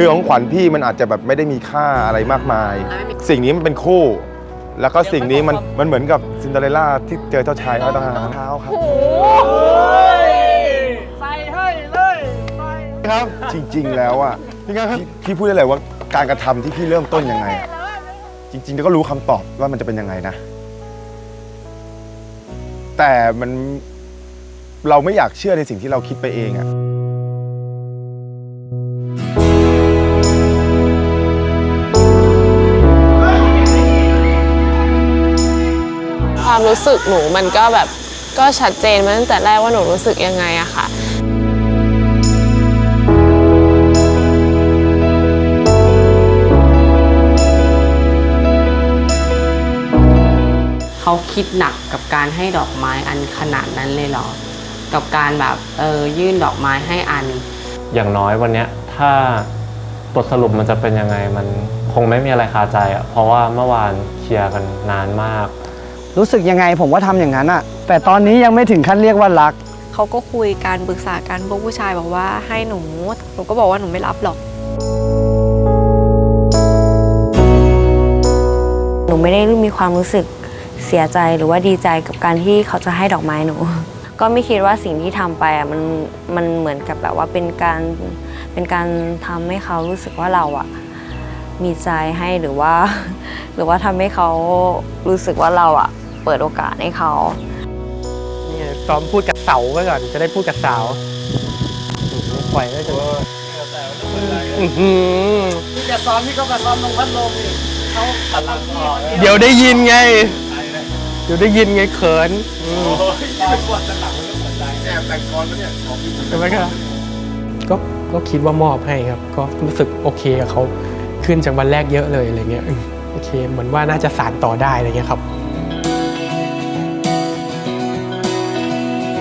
คือของขวัญพี่มันอาจจะแบบไม่ได้มีค่าอะไรมากมาย สิ่งนี้มันเป็นคู่ แล้วก็สิ่งนี้มันมันเหมือนกับซินเดอเรลล่าที่เจอเจ้าชายเอาตั้งแต่เท้าครับใส่ให้เลยใส่ครับ จริง ๆ แล้วอะพี่พี่พูดได้เลยว่าการกระทำที่พี่เริ่มต้นยังไงอะจริงๆแล้วก็รู้คำตอบว่ามันจะเป็นยังไงนะ แต่มันเราไม่อยากเชื่อในสิ่งที่เราคิดไปเองอะ ความรู้สึกหนูมันก็แบบก็ชัดเจนมาตั้งแต่แรกว่าหนูรู้สึกยังไงอะค่ะเขาคิดหนักกับการให้ดอกไม้อันขนาดนั้นเลยเหรอ กับการแบบเออยื่นดอกไม้ให้อัน อย่างน้อยวันเนี้ยถ้าบทสรุปมันจะเป็นยังไงมันคงไม่มีอะไรคาใจอะเพราะว่าเมื่อวานเคลียร์กันนานมาก รู้สึกยังไงผมก็ทำอย่างนั้นอะแต่ตอนนี้ยังไม่ถึงขั้นเรียกว่ารัก เขาก็คุยกันปรึกษากันพวกผู้ชายบอกว่าให้หนูหนูก็บอกว่าหนูไม่รับหรอก หนูไม่ได้มีความรู้สึกเสียใจหรือว่าดีใจกับการที่เขาจะให้ดอกไม้หนู ก็ไม่คิดว่าสิ่งที่ทำไปอะมันมันเหมือนกับแบบว่าเป็นการเป็นการทำให้เขารู้สึกว่าเราอะมีใจให้หรือว่า หรือว่าทำให้เขารู้สึกว่าเราอะ เปิดโอกาสให้เขานี่ซ้อมพูดกับเสาไว้ก่อน จะได้พูดกับสาวอื้อหือปล่อยไว้จนอื้อหือจะซ้อมที่เขามาซ้อมลงพัดลมนี่เขาพลังอ่อนเดี๋ยวได้ยินไง เดี๋ยวได้ยินไงเขินอืมแอบแต่งกรแล้วเนี่ยของพี่ใช่ไหมครับก็ก็คิดว่ามอบให้ครับ ก็รู้สึกโอเคกับเขาขึ้นจากวันแรกเยอะเลยอะไรเงี้ยอืมโอเค เหมือนว่าน่าจะสานต่อได้อะไรเงี้ยครับ